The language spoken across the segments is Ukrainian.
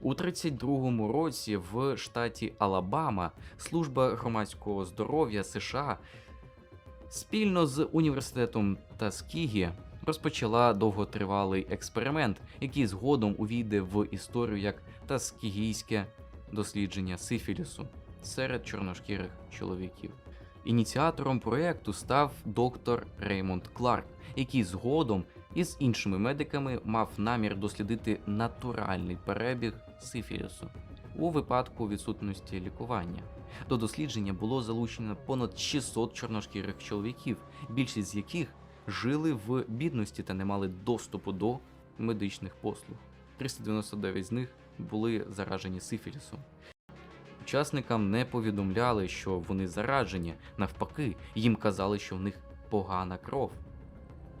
У 32-му році в штаті Алабама служба громадського здоров'я США спільно з університетом Таскігі розпочала довготривалий експеримент, який згодом увійде в історію як Таскігійське дослідження сифілісу серед чорношкірих чоловіків. Ініціатором проєкту став доктор Реймонд Кларк, який згодом із іншими медиками мав намір дослідити натуральний перебіг сифілісу у випадку відсутності лікування. До дослідження було залучено понад 600 чорношкірих чоловіків, більшість з яких жили в бідності та не мали доступу до медичних послуг. 399 з них були заражені сифілісом. Учасникам не повідомляли, що вони заражені, навпаки, їм казали, що в них погана кров.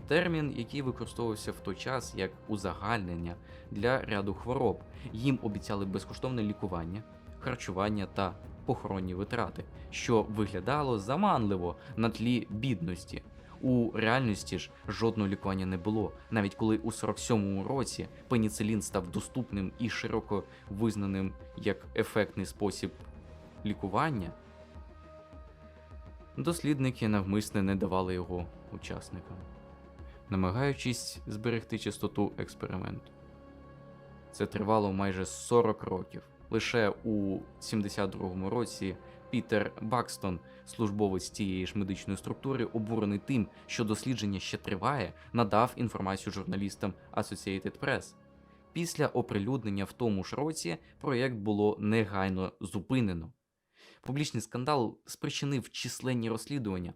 Термін, який використовувався в той час як узагальнення для ряду хвороб, їм обіцяли безкоштовне лікування, харчування та похоронні витрати, що виглядало заманливо на тлі бідності. У реальності ж жодного лікування не було, навіть коли у 47-му році пеніцилін став доступним і широко визнаним як ефектний спосіб лікування. Дослідники навмисне не давали його учасникам, намагаючись зберегти чистоту експерименту. Це тривало майже 40 років. Лише у 72-му році Пітер Бакстон, службовець тієї ж медичної структури, обурений тим, що дослідження ще триває, надав інформацію журналістам Associated Press. Після оприлюднення в тому ж році проєкт було негайно зупинено. Публічний скандал спричинив численні розслідування,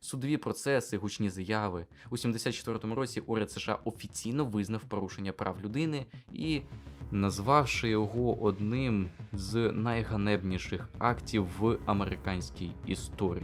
судові процеси, гучні заяви. У 74-му році уряд США офіційно визнав порушення прав людини і назвавши його одним з найганебніших актів в американській історії.